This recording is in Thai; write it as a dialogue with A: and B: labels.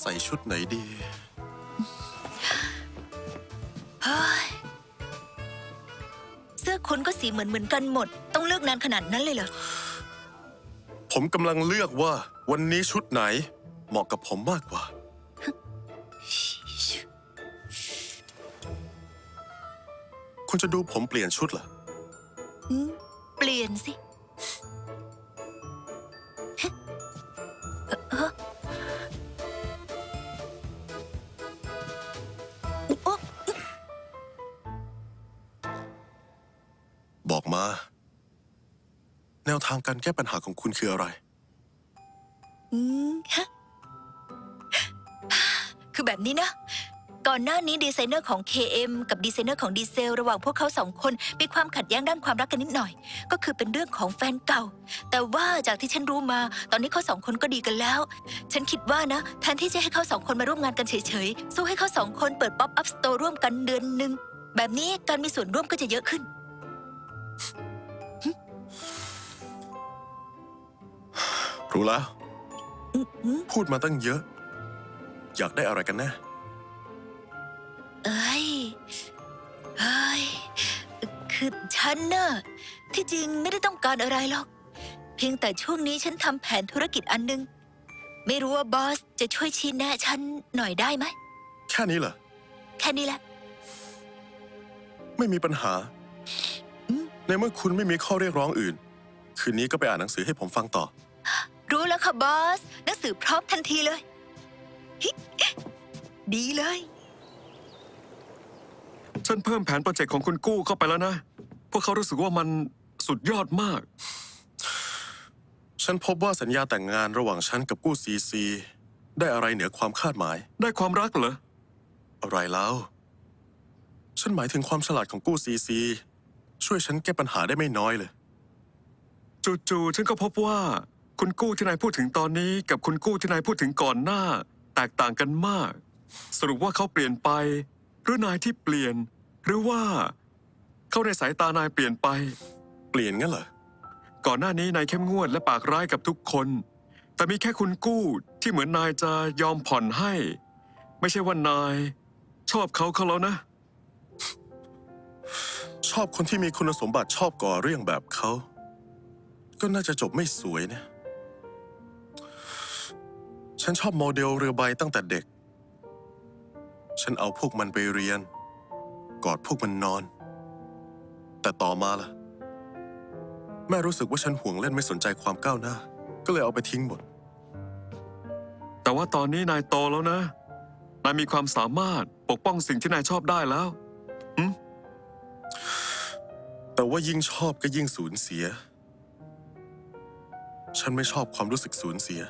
A: ใส่ชุดไหนดี
B: เสื้อคนก็สีเหมือนเหมือนกันหมด ต้องเลือกนานขนาดนั้นเลยเหรอ
A: ผมกำลังเลือกว่าวันนี้ชุดไหน เหมาะกับผมมากกว่า คุณจะดูผมเปลี่ยนชุดเหรอ
B: เปลี่ยนสิ
A: แนวทางการแก้ปัญหาของคุณคืออะไร
B: อืมฮะคือแบบนี้นะ ก่อนหน้านี้ดีไซเนอร์ของ KM กับดีไซเนอร์ของดีเซล ระหว่างพวกเขาสองคน มีความขัดแย้งด้านความรักกันนิดหน่อย ก็คือเป็นเรื่องของแฟนเก่า แต่ว่าจากที่ฉันรู้มา ตอนนี้เขาสองคนก็ดีกันแล้ว ฉันคิดว่านะ แทนที่จะให้เขาสองคนมาร่วมงานกันเฉยๆ สู้ให้เขาสองคนเปิดป๊อปอัพสโตร์ร่วมกันเดือนหนึ่งแบบนี้การมีส่วนร่วมก็จะเยอะขึ้น
A: รู้แล้ว
B: อืมอืม
A: พูดมาตั้งเยอะ อยากได้อะไรกันแน่
B: เอ้ยเอ้ย คือฉันน่ะที่จริงไม่ได้ต้องการอะไรหรอก เพียงแต่ช่วงนี้ฉันทำแผนธุรกิจอันหนึง ไม่รู้ว่าบอสจะช่วยชี้แนะฉันหน่อยได้ไหม
A: แค่นี้เหรอ
B: แค่นี้แหละ
A: ไม่มีปัญหา
B: อืม
A: ในเมื่อคุณไม่มีข้อเรียกร้องอื่น คืนนี้ก็ไปอ่านหนังสือให้ผมฟังต่อ
B: รู้แล้วค่ะบอส หนังสือพร้อมทันทีเลยฮิดีเลย
C: ฉันเพิ่มแผนโปรเจกต์ของคุณกู้เข้าไปแล้วนะ พวกเขารู้สึกว่ามันสุดยอดมาก
A: ฉันพบว่าสัญญาแต่งงานระหว่างฉันกับกู้ซีซี ได้อะไรเหนือความคาดหมาย
C: ได้ความรักเหรอ
A: อะไรแล้ว ฉันหมายถึงความฉลาดของกู้ซีซี ช่วยฉันแก้ปัญหาได้ไม่น้อยเลย
C: จู่ๆฉันก็พบว่า คุณกู้ที่นายพูดถึงตอนนี้ กับคุณกู้ที่นายพูดถึงก่อนหน้า แตกต่างกันมาก สรุปว่าเขาเปลี่ยนไป หรือนายที่เปลี่ยน หรือว่า เขาในสายตานายเปลี่ยนไป
A: เปลี่ยนงั้นเหรอ
C: ก่อนหน้านี้นายเข้มงวดและปากร้ายกับทุกคน แต่มีแค่คุณกู้ที่เหมือนนายจะยอมผ่อนให้ ไม่ใช่ว่านาย ชอบเขาเขาแล้วนะ
A: อบคนที่มีคุณสมบัติชอบก่อเรื่องแบบเขา ก็น่าจะจบไม่สวยนะ ฉันชอบโมเดลเรือใบตั้งแต่เด็ก ฉันเอาพวกมันไปเรียน กอดพวกมันนอน แต่ต่อมาล่ะ แม่รู้สึกว่าฉันห่วงเล่นไม่สนใจความก้าวหน้า ก็เลยเอาไปทิ้งหมด
C: แต่ว่าตอนนี้นายโตแล้วนะ นายมีความสามารถปกป้องสิ่งที่นายชอบได้แล้ว
A: แต่ว่ายิ่งชอบก็ยิ่งสูญเสีย ฉันไม่ชอบความรู้สึกสูญเสีย